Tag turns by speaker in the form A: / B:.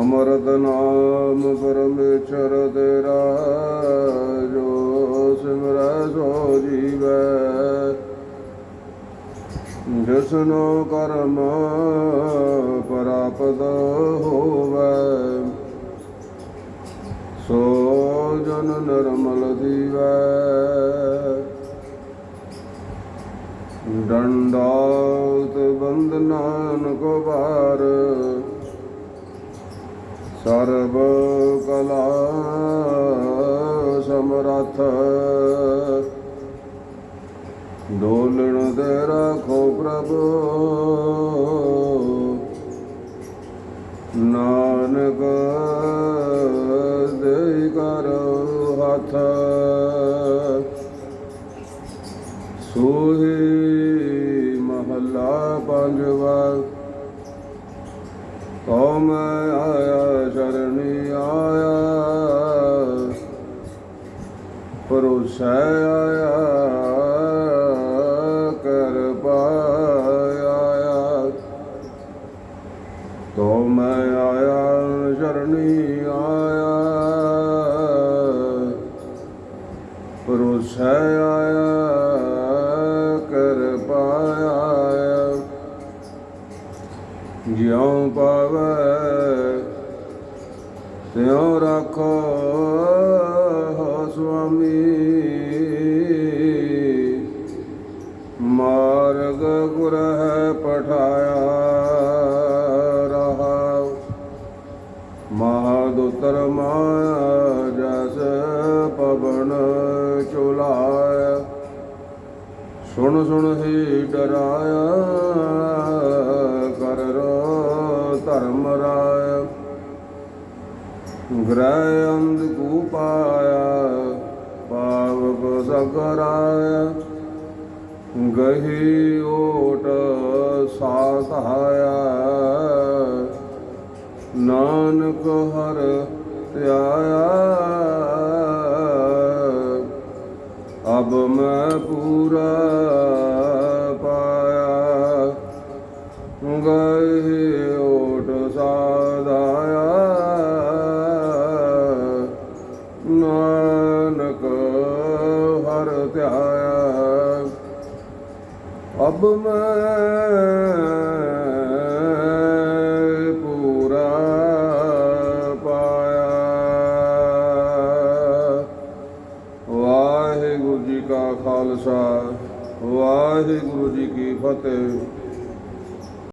A: ਅਮਰਤ ਨਾਮ ਪਰਮੇਸ਼ਰ ਤੇਰਾ ਜੋ ਸਿਮਰੈ ਸੋ ਜੀਵੈ। ਜਿਸਨੋ ਕਰਮ ਪ੍ਰਾਪਤ ਹੋਵੈ, ਸੋ ਜਨ ਨਿਰਮਲ ਦੀਵੈ ਡੰਡਾਤ ਬੰਦਨਾਨ ਕੋ ਬਾਰ ਸਰਬ ਕਲਾ ਸਮਰਥ। ਦੋਲਣ ਦੇ ਰੱਖੋ ਪ੍ਰਭੂ। ਨਾਨਕ ਦੇ ਕਰੋ ਹੱਥ। ਸੋਹੀ ਮਹੱਲਾ ਪੰਜਵਾ। ਕਉ ਮੈਂ ਪਰੋਸੈ ਆਇਆ ਕਰ ਪਾਇਆ। ਤੋ ਮੈਂ ਆਇਆ ਸ਼ਰਣੀ ਆਇਆ। ਪਰੋਸੈ ਆਇਆ ਕਰ ਪਾਇਆ। ਜਿਉ ਪਾਵੈ ਤਿਉ ਰੱਖੋ। ਮਾਰਗ ਗੁਰ ਹੈ ਪਠਾਇਆ ਰਹਾ ਮਹਾਦੁਤਰ ਮਾਇਆ ਜਸ ਪਵਨ ਚੁਲਾਇ ਸੁਣ ਸੁਣ ਹੀ ਡਰਾਇਆ, ਕਰ ਰੋ ਧਰਮ ਰਾਇਆ। ਗ੍ਰਹਿ ਅੰਧ ਕੂ ਪਾਇਆ, ਪਾਵਕ ਸਗਰਾਇਆ। ਗਹੀ ਓਟ ਸਾਥਾਇਆ ਨਾਨਕ ਹਰ ਧਿਆਇਆ। ਅਬ ਮੈਂ ਪੂਰਾ ਪਾਇਆ। ਗਹੀ ਓਟ ਸਾਧਾਇਆ ਅਬ ਮੈਂ ਪੂਰਾ ਪਾਇਆ। ਵਾਹਿਗੁਰੂ ਜੀ ਕਾ ਖਾਲਸਾ ਵਾਹਿਗੁਰੂ ਜੀ ਕੀ ਫਤਿਹ।